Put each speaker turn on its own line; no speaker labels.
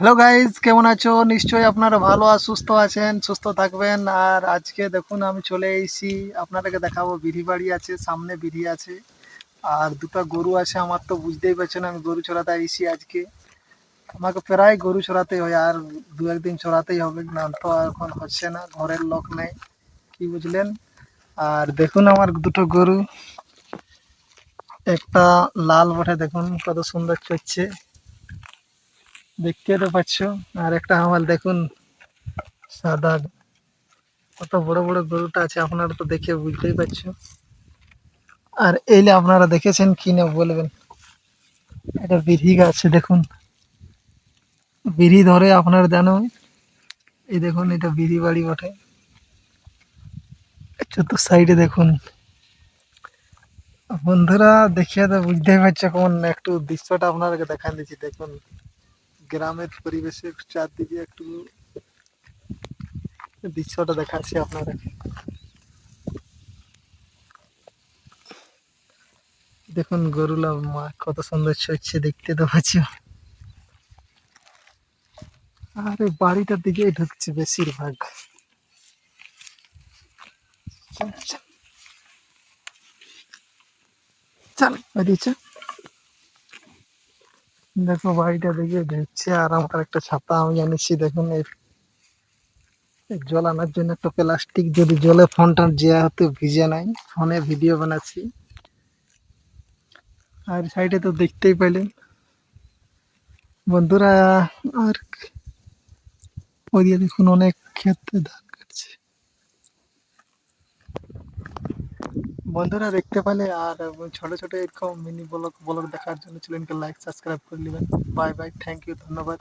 Hello guys কেমন আছো? নিশ্চয়ই আপনারা ভালো আর সুস্থ আছেন, সুস্থ থাকবেন। আর আজকে দেখুন, আমি চলে এসেছি। আপনাদেরকে দেখাবো, বিড়ি বাড়ি আছে, সামনে বিড়ি আছে। আর দুটো গরু আছে, আমার তো বুঝতেই পারছেন, আমি গরু চড়াতে এসেছি আজকে। আমাকে প্রায় গরু চড়াতে হয়, আর দু একদিন চড়াতেই হবে, না তো আর এখন হচ্ছে না, ঘরের লোক নেই, কি বুঝলেন? আর দেখুন, আমার দুটো গরু। একটা লাল বটে, দেখুন কত সুন্দর চড়ছে। দেখতে তো পাচ্ছ। আর একটা হামাল দেখুন, সাদা। কত বড় বড় গরুটা আছে, আপনারা তো দেখে বুঝতেই পারছ। আর এইলে আপনারা দেখেছেন কি না বলবেন। এটা বিড়ি গাছ দেখুন। বিড়ি ধরে আপনারা জানো? এই দেখুন, এটা বিড়ি বাড়ি বটে। চতুর সাইডে দেখুন। বন্ধুরা, দেখিয়ে তো বুঝতেই পারছ কোন একটু দৃশ্যটা আপনাদেরকে দেখান দিচ্ছি, দেখুন। গ্রামের পরিবেশের চারদিকে একটু দৃশ্যটা দেখাচ্ছি আপনাদের। দেখুন গরুলা মা কত সুন্দর চড়ছে দেখতে তো পাচ্ছ। আরে বাড়িটার দিকেই ঢুকছে বেশিরভাগ। চল, ওইদিকে চল। দেখো বাড়িটা দেখে ঢুকছে আর আমার একটা ছাতা, আমি এনেছি দেখুন জল আনার জন্য একটা প্লাস্টিক, যদি জলে ফোনটা যে হতে ভিজে নাই, ফোনে ভিডিও বানাচ্ছি। আর সাইডে তো দেখতেই পেলেন। বন্ধুরা, আর ওদিকে দেখুন অনেক ক্ষেত্রে ধান বন্ধুরা দেখতে পেলে আর ছোট ছোট এরকম মিনি ব্লগ ব্লগ দেখার জন্য চ্যানেলকে লাইক সাবস্ক্রাইব করে নেবেন। বাই বাই থ্যাংক ইউ ধন্যবাদ।